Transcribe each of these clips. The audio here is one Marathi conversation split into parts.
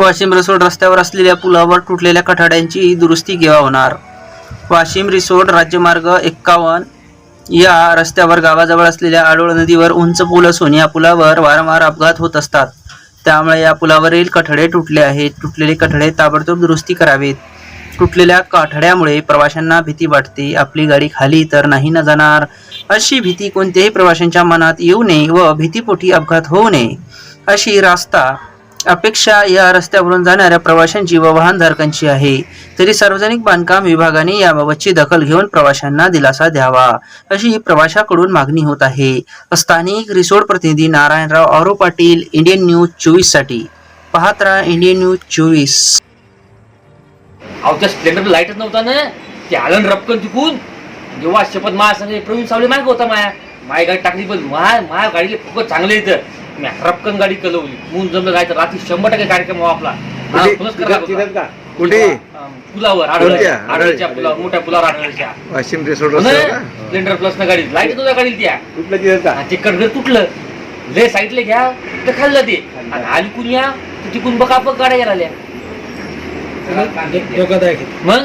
वाशिम रिसोड रस्त्यावर असलेल्या पुलावर तुटलेल्या कठाड्यांची दुरुस्ती केव्हा होणार. वाशिम रिसोड राज्यमार्ग एक्कावन्न या रस्त्यावर गावाजवळ असलेल्या आडोळ नदीवर उंच पूल असून या पुलावर वारंवार अपघात होत असतात. त्यामुळे या पुलावरील कठडे तुटले आहेत. तुटलेले कठडे ताबडतोब दुरुस्ती करावेत. तुटलेल्या काठड्यामुळे प्रवाशांना भीती वाटते. आपली गाडी खाली तर नाही न जाणार. अशी भीती कोणत्याही प्रवाशांच्या मनात येऊ नये व भीतीपोटी अपघात होऊ नये. अशी रास्ता अपेक्षा या रस्त्यावरून जाणाऱ्या प्रवाशांची व वाहनधारकांची आहे. तरी सार्वजनिक बांधकाम विभागाने याबाबतची दखल घेऊन प्रवाशांना दिलासा द्यावा अशी प्रवाशाकडून मागणी होत आहे. स्थानिक रिसोड प्रतिनिधी नारायणराव आरो पाटील इंडियन न्यूज चोवीससाठी पाहत राहा इंडियन न्यूज चोवीस. अवघ्या स्प्लेंडर लाईटच नव्हता ना? ते आलं रपकन चुकून जेव्हा शपथ महासंघ प्रवीण सावले माग होता माया. माय गाडी टाकली पण माय माया गाडीला खूपच चांगले इथं. मी रपकन गाडी कलवली. मून जमलं जायचं. रात्री शंभर टक्के कार्यक्रम आपला. कुठे- तिथं- का? पुलावर आढळच्या कोणत्या? आढळच्या आढळ- पुलावर मोठ्या पुलावर आढळच्या वाशिम रिसोर्ट? स्प्लेंडर प्लस ना? गाडी. लाइट नव्हत्या गाडीला त्या कुठलं तिथं का? आणि ते कडगड तुटलं. ले साईडले घ्या तर खाल्लं ते. आणि आली कुणी या? तर तिकून बघा बघ गाड्या यायला आल्या. मग?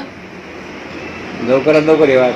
लवकरात लवकर येवा